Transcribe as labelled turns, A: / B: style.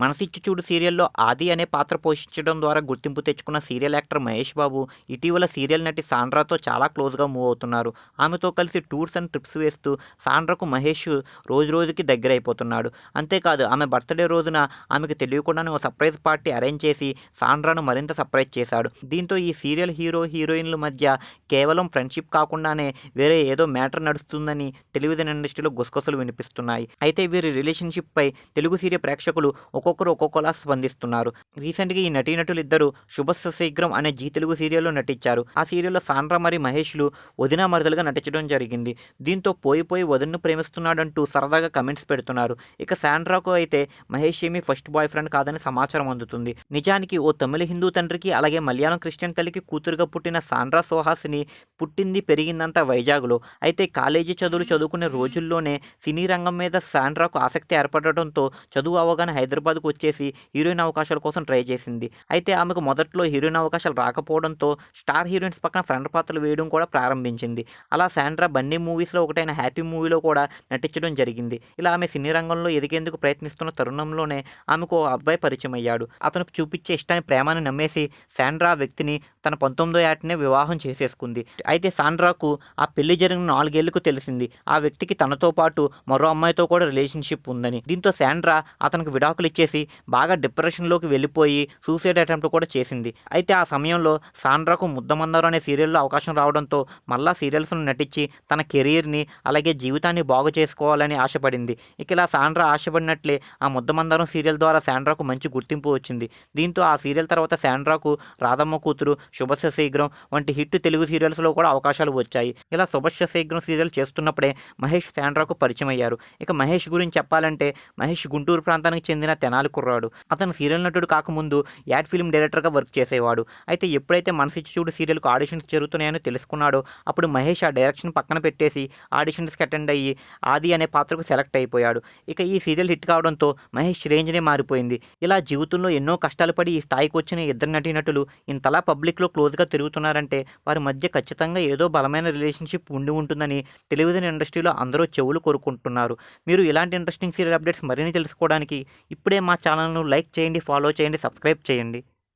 A: మనసిచ్చి చూడు సీరియల్లో ఆది అనే పాత్ర పోషించడం ద్వారా గుర్తింపు తెచ్చుకున్న సీరియల్ యాక్టర్ మహేష్ బాబు ఇటీవల సీరియల్ నటి సాండ్రాతో చాలా క్లోజ్గా మూవ్ అవుతున్నారు. ఆమెతో కలిసి టూర్స్ అండ్ ట్రిప్స్ వేస్తూ సాండ్రాకు మహేష్ రోజు రోజుకి దగ్గర అయిపోతున్నాడు. అంతేకాదు ఆమె బర్త్డే రోజున ఆమెకు తెలియకుండానే ఓ సర్ప్రైజ్ పార్టీ అరేంజ్ చేసి సాండ్రాను మరింత సర్ప్రైజ్ చేశాడు. దీంతో ఈ సీరియల్ హీరో హీరోయిన్ల మధ్య కేవలం ఫ్రెండ్షిప్ కాకుండానే వేరే ఏదో మ్యాటర్ నడుస్తుందని టెలివిజన్ ఇండస్ట్రీలో గుసగుసలు వినిపిస్తున్నాయి. అయితే వీరి రిలేషన్షిప్పై తెలుగు సీరియల్ ప్రేక్షకులు ఒక్కొక్కరు ఒక్కొక్కలా స్పందిస్తున్నారు. రీసెంట్గా ఈ నటీనటులు ఇద్దరు శుభస్య అనే జీ తెలుగు సీరియల్లో నటించారు. ఆ సీరియల్లో సాండ్రా మరి మహేష్లు వదిన మరదలుగా నటించడం జరిగింది. దీంతో పోయి పోయి వదిన్ను ప్రేమిస్తున్నాడంటూ సరదాగా కమెంట్స్ పెడుతున్నారు. ఇక సాండ్రాకు అయితే మహేష్ ఏమీ ఫస్ట్ బాయ్ ఫ్రెండ్ కాదని సమాచారం అందుతుంది. నిజానికి ఓ తమిళ హిందూ తండ్రికి అలాగే మలయాళం క్రిస్టియన్ తల్లికి కూతురుగా పుట్టిన సాండ్రా సోహాసిని పుట్టింది పెరిగిందంతా వైజాగ్లో. అయితే కాలేజీ చదువులు చదువుకునే రోజుల్లోనే సినీ రంగం మీద సాండ్రాకు ఆసక్తి ఏర్పడటంతో చదువు అవగానే హైదరాబాద్కు వచ్చేసి హీరోయిన్ అవకాశాల కోసం ట్రై చేసింది. అయితే ఆమెకు మొదట్లో హీరోయిన్ అవకాశాలు రాకపోవడంతో స్టార్ హీరోయిన్స్ పక్కన ఫ్రెండ్ పాత్రలు వేయడం కూడా ప్రారంభించింది. అలా శాండ్రా బన్నీ మూవీస్లో ఒకటైన హ్యాపీ మూవీలో కూడా నటించడం జరిగింది. ఇలా ఆమె సినీ రంగంలో ఎదిగేందుకు ప్రయత్నిస్తున్న తరుణంలోనే ఆమెకు ఓ అబ్బాయి పరిచయం అయ్యాడు అతను చూపించే ఇష్టాన్ని ప్రేమను నమ్మేసి శాండ్రా ఆ వ్యక్తిని తన పంతొమ్మిదో ఏటనే వివాహం చేసేసుకుంది. అయితే సాండ్రాకు ఆ పెళ్ళి జరిగిన నాలుగేళ్ళకు తెలిసింది. ఆ వ్యక్తికి తనతో పాటు మరో అమ్మాయితో కూడా రిలేషన్షిప్ ఉందని. దీంతో శాండ్రా అతనికి విడాకులు ఇచ్చేసి బాగా డిప్రెషన్లోకి వెళ్ళిపోయి సూసైడ్ అటెంప్ట్ కూడా చేసింది. అయితే ఆ సమయంలో సాండ్రాకు ముద్దమందరం అనే సీరియల్లో అవకాశం రావడంతో మళ్ళా సీరియల్స్లో నటించి తన కెరీర్ని అలాగే జీవితాన్ని బాగు చేసుకోవాలని ఆశపడింది. ఇక ఇలా సాండ్రా ఆశపడినట్లే ఆ ముద్దమందరం సీరియల్ ద్వారా శాండ్రాకు మంచి గుర్తింపు వచ్చింది. దీంతో ఆ సీరియల్ తర్వాత శాండ్రాకు రాధమ్మ కూతురు శుభస్య శీఘ్రం వంటి హిట్ తెలుగు సీరియల్స్లో కూడా అవకాశాలు వచ్చాయి. ఇలా శుభస్య శీఘ్రం సీరియల్ చేస్తున్నప్పుడే మహేష్ శాండ్రాకు పరిచయం అయ్యారు ఇక మహేష్ గురించి చెప్పాలంటే మహేష్ గుంటూరు ప్రాంతానికి చెందిన తెనాలి కుర్రాడు. అతను సీరియల్ నటుడు కాకముందు యాడ్ ఫిల్మ్ డైరెక్టర్గా వర్క్ చేసేవాడు. అయితే ఎప్పుడైతే మనసిచ్చి చూడు సీరియల్కు ఆడిషన్స్ జరుగుతున్నాయని తెలుసుకున్నాడో అప్పుడు మహేష్ ఆ డైరెక్షన్ పక్కన పెట్టేసి ఆడిషన్స్కి అటెండ్ అయ్యి ఆది అనే పాత్రకు సెలెక్ట్ అయిపోయాడు. ఇక ఈ సీరియల్ హిట్ కావడంతో మహేష్ రేంజ్నే మారిపోయింది. ఇలా జీవితంలో ఎన్నో కష్టాలు పడి ఈ స్థాయికి వచ్చిన ఇద్దరు నటీనటులు ఇంతలా పబ్లిక్లో క్లోజ్గా తిరుగుతున్నారంటే వారి మధ్య ఖచ్చితంగా ఏదో బలమైన రిలేషన్షిప్ ఉండి ఉంటుందని టెలివిజన్ ఇండస్ట్రీలో అందరూ చెవులు కోరుకుంటున్నారు. మీరు ఇలాంటి ఇంట్రెస్టింగ్ సీరియల్ అప్డేట్స్ మరిన్ని తెలుసుకోవడానికి ఇప్పుడే మా ఛానల్ను లైక్ చేయండి ఫాలో చేయండి సబ్స్క్రైబ్ చేయండి.